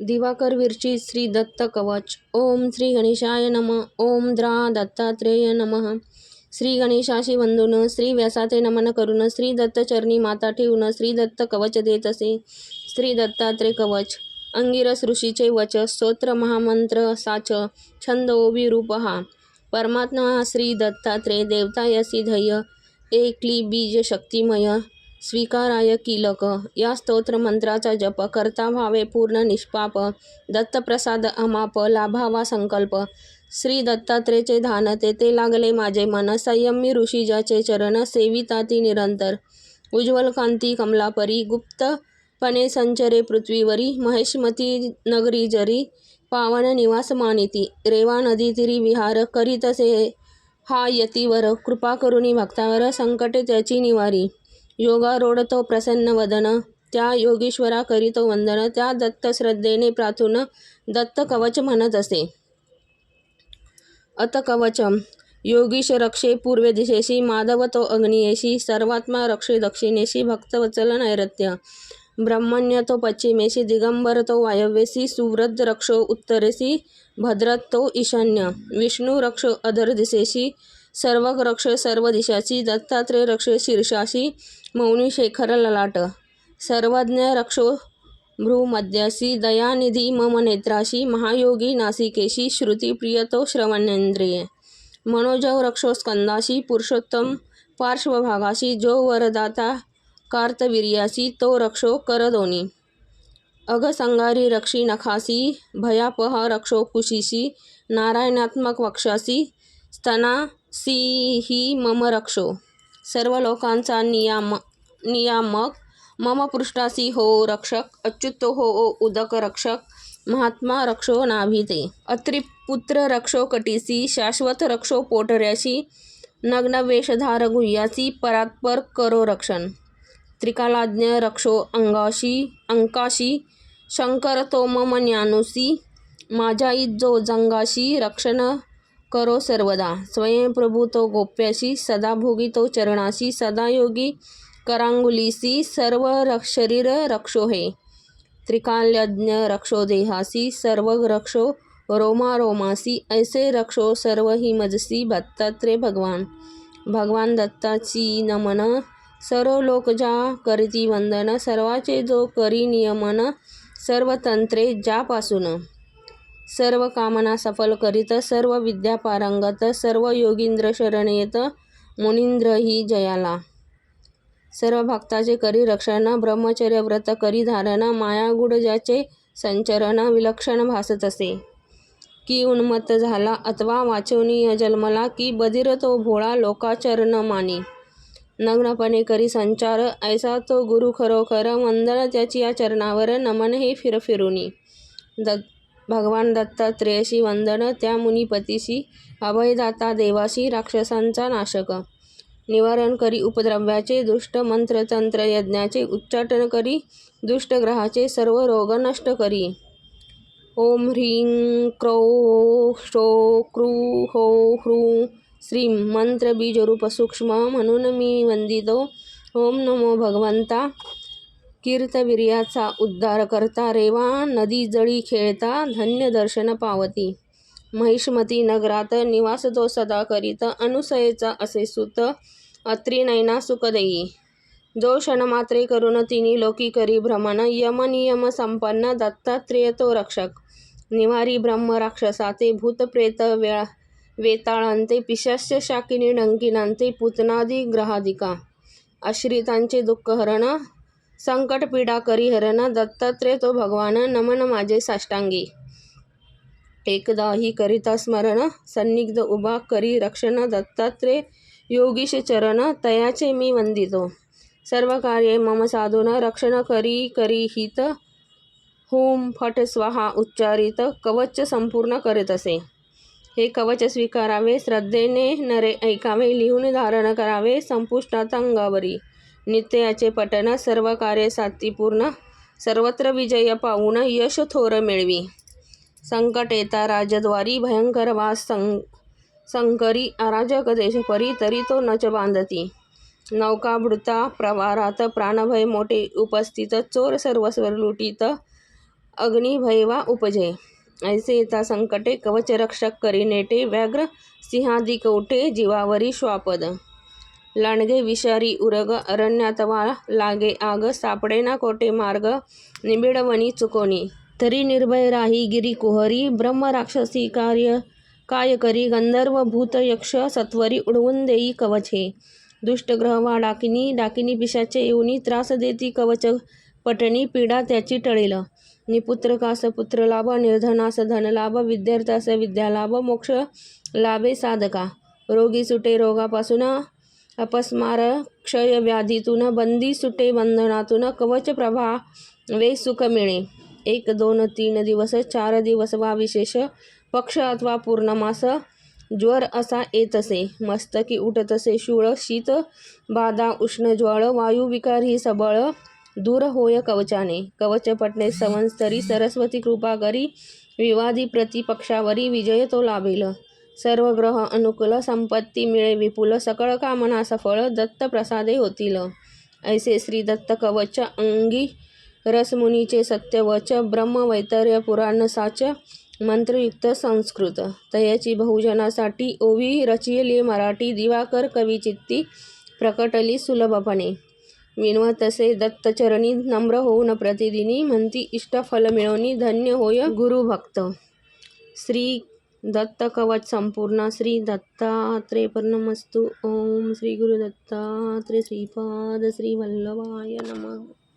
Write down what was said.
दिवाकर विरचित श्री दत्त कवच. ओम श्री गणेशाय नम ओम द्रा दत्तात्रेय नमः. श्री गणेशाशी वंदून श्री व्यासाचे नमन करून श्री दत्तचरणी माता ठेवून श्री दत्त कवच देत असे. श्री दत्तात्रे कवच. अंगिरस ऋषीचे वच स्तोत्र महामंत्र साच छंद ओबी रूप हा. परमात्मा श्री दत्तात्रेय देवतायसी धय एकली बीज शक्तिमय स्वीकाराय कीलक। या स्तोत्र मंत्राचा जप करता व्हावे पूर्ण निष्पाप। दत्तप्रसाद अमाप लाभावा संकल्प। श्री दत्तात्रेचे धान तेथे लागले माझे मन। संयमी ऋषीजाचे चरण सेविता ती निरंतर। उज्ज्वल कांती कमलापरी गुप्तपणे संचरे पृथ्वीवरी। महेशमती नगरी जरी पावन निवास मानिती। रेवा नदी तिरी विहार करीतसे हा यतीवर कृपा करुणी भक्तावर संकटे त्याची निवारी। योगारूढ तो प्रसन्न वदन. त्या योगीश्वरा करीतो वंदन. त्या दत्त श्रद्धेने प्रार्थून दत्त कवच म्हणत असे. अत कवच. योगीश रक्षे पूर्वे दिशेशी माधव तो अग्नियेशी सर्वात्मा रक्षे दक्षिणेशी भक्तवचल नैरत्य. ब्रह्मण्य तो पश्चिमेशी दिगंबर तो वायव्येशी सुव्रत रक्षो उत्तरेशी भद्रत तो ईशान्य. विष्णू रक्ष अधर दिशेशी सर्व रक्ष सर्व दिशाची दत्तात्रेय रक्ष शीर्षाशी मौनी शेखर ललाट. सर्वज्ञ रक्षो भ्रूमध्याशी दयानिधी मम नेत्राशी महायोगी नासिकेशी श्रुतीप्रियतो श्रवणेंद्रिये मनोजव रक्षोस्कंदाशी पुरुषोत्तम पार्श्वभागाशी जो वरदाता कार्तवीर्यासी तो रक्षो करदोनी. अगसंगारी रक्षी नखासी भयापह रक्षो कुशीशी नारायणात्मक वक्षासी सी ही मम रक्षो। सर्व लोकांचा नियाम नियामक। मम पृष्ठासी हो रक्षक अच्युतो हो उदक रक्षक। महात्मा रक्षो नाभिते अत्रिपुत्र रक्षो कटीसी शाश्वत रक्षो पोटऱ्याशी नग्न वेषधार गुह्यासी परात्पर करो रक्षण। त्रिकालाज्ञ रक्षो अंगाशी अंकाशी। शंकर तो मम ज्ञानुसी। माझ्या इज्जो जंगाशी रक्षण करो सर्वदा. स्वयंप्रभू तो गोप्याशी सदा भोगी तो चरणाशी सदा योगी करांगुलीसी सर्व शरीर रक्षो हे. त्रिकाल्यज्ञ रक्षो देहासी सर्व रक्षो रोमा रोमासी ऐसे रक्षो सर्व ही मजसी दत्तात्रे भगवान. भगवान दत्ताची नमन सर्व लोक ज्या करीती वंदन सर्वाचे जो करी नियमन सर्व तंत्रे ज्यापासून सर्व कामना सफल करीत सर्व विद्या पारंगत सर्व योगींद्र शरण येत मुनींद्र ही जयाला. सर्व भक्ताचे करी रक्षण ब्रह्मचर्य व्रत करी धारण माया संचरण विलक्षण भासत असे. की उन्मत्त झाला अथवा वाचवनीय जन्मला की बधिर तो भोळा लोकाचरण मानी. नग्नपणे करी संचार ऐसा तो गुरु खरोखर वंदन त्याची या चरणावर नमन हे फिरफिरुनी. द भगवान दत्तात्रेयशी वंदन त्या मुनिपतीशी अभयदाता देवाशी राक्षसांचा नाशक. निवारण करी उपद्रव्याचे दुष्ट मंत्र तंत्र यज्ञाचे उच्चाटन करी दुष्ट ग्रहाचे सर्व रोग नष्ट करी. ओम ह्रीं क्रौ श्रो क्रू हो ह्रू श्रीं मंत्र बीजरूप सूक्ष्म म्हणून मी वंदितो. ओम नमो भगवंता. कीर्तवीर्याचा उद्धार करता रेवा नदी जळी खेळता धन्य दर्शन पावती. महिष्मती नगरात निवास तो सदा करीत अनुसयेचा असे सुत अत्रिनयना नैना जो क्षणमात्रे करून तिनी लोकी करी भ्रमण यमनियम संपन्न दत्तात्रेय तो रक्षक. निवारी ब्रह्म राक्षसाते भूतप्रेत वेळा वेताळांते पिशास्य शाकिनी डंकिनांते पुतनादी ग्रहादिका. आश्रितांचे दुःख हरण संकट पीडा करी हरण दत्तात्रेय तो भगवान नमन माझे साष्टांगी. एकदा ही करिता स्मरण सन्निग्ध उभा करी रक्षण दत्तात्रेय योगीश चरण तयाचे मी वंदितो. सर्व कार्ये मम साधून रक्षण करी करी हित. होम फट स्वाहा उच्चारित कवच संपूर्ण करीत असे. हे कवच स्वीकारावे श्रद्धेने नरे ऐकावे लिहून धारण करावे संपुष्टात अंगावरी. नित्याचे पठण सर्व कार्य सातीपूर्ण सर्वत्र विजय पाहून यश थोर मिळवी. संकट येता राजद्वारी भयंकर वास सं संकरी अराजक देशपरी तरी तो नच बांधती. नौका प्रवारात प्राणभय मोठे उपस्थित चोर सर्वस्वर लुटीत अग्नी वा उपजे. ऐसे येता संकटे कवच रक्षक करी नेटे व्याघ्र सिंहादी जीवावरी श्वापद. लांडगे विषारी उरग अरण्यात वा लागे आग सापडेना कोटे मार्ग? निबिडवणी चुकोनी. तरी निर्भय राही गिरी कुहरी ब्रह्मराक्षसी कार्य काय करी? गंधर्व भूत यक्ष सत्वरी उडवून देई कवचे हे. दुष्टग्रहवा डाकिनी डाकिनी पिशाचे येऊनी त्रास देती कवच पटणी पीडा त्याची टळेल. निपुत्रकास पुत्र लाभ निर्धनास धन लाभ विद्यार्थ्यास विद्यालाभ मोक्ष लाभे साधका. रोगी सुटे रोगापासून अपस्मार क्षय व्याधीतून बंदी सुटे बंधनातून कवच प्रभा वे सुख मिळे. एक दोन तीन दिवस चार दिवस वा विशेष पक्ष अथवा पूर्णमास ज्वर असा येतसे मस्तकी उठतसे शूळ शीत बाधा उष्ण ज्वळ वायुविकार ही सबळ दूर होय कवचाने. कवच पटणे संवत्सरी सरस्वती कृपा करी विवादी प्रतिपक्षावरी विजय तो लाभेल. सर्व ग्रह अनुकूल संपत्ती मिळे विपुल सकळ कामना सफळ दत्त प्रसादे होतील. ऐसे श्री दत्त कवच अंगी रसमुनीचे सत्यवच ब्रह्म वैतर्य पुराण साच मंत्रयुक्त संस्कृत. तयाची बहुजनासाठी ओवी रचिले मराठी दिवाकर कविचित्ती प्रकटली सुलभपणे. विनव तसे दत्तचरणी नम्र होऊन प्रतिदिनी म्हणती इष्टफल मिळवणी धन्य होय गुरुभक्त. श्री दत्तकवच संपूर्ण श्री दत्तात्रे नमस्तु ओम श्री गुरु दत्तात्रे श्रीपाद श्री वल्लभाय नमः।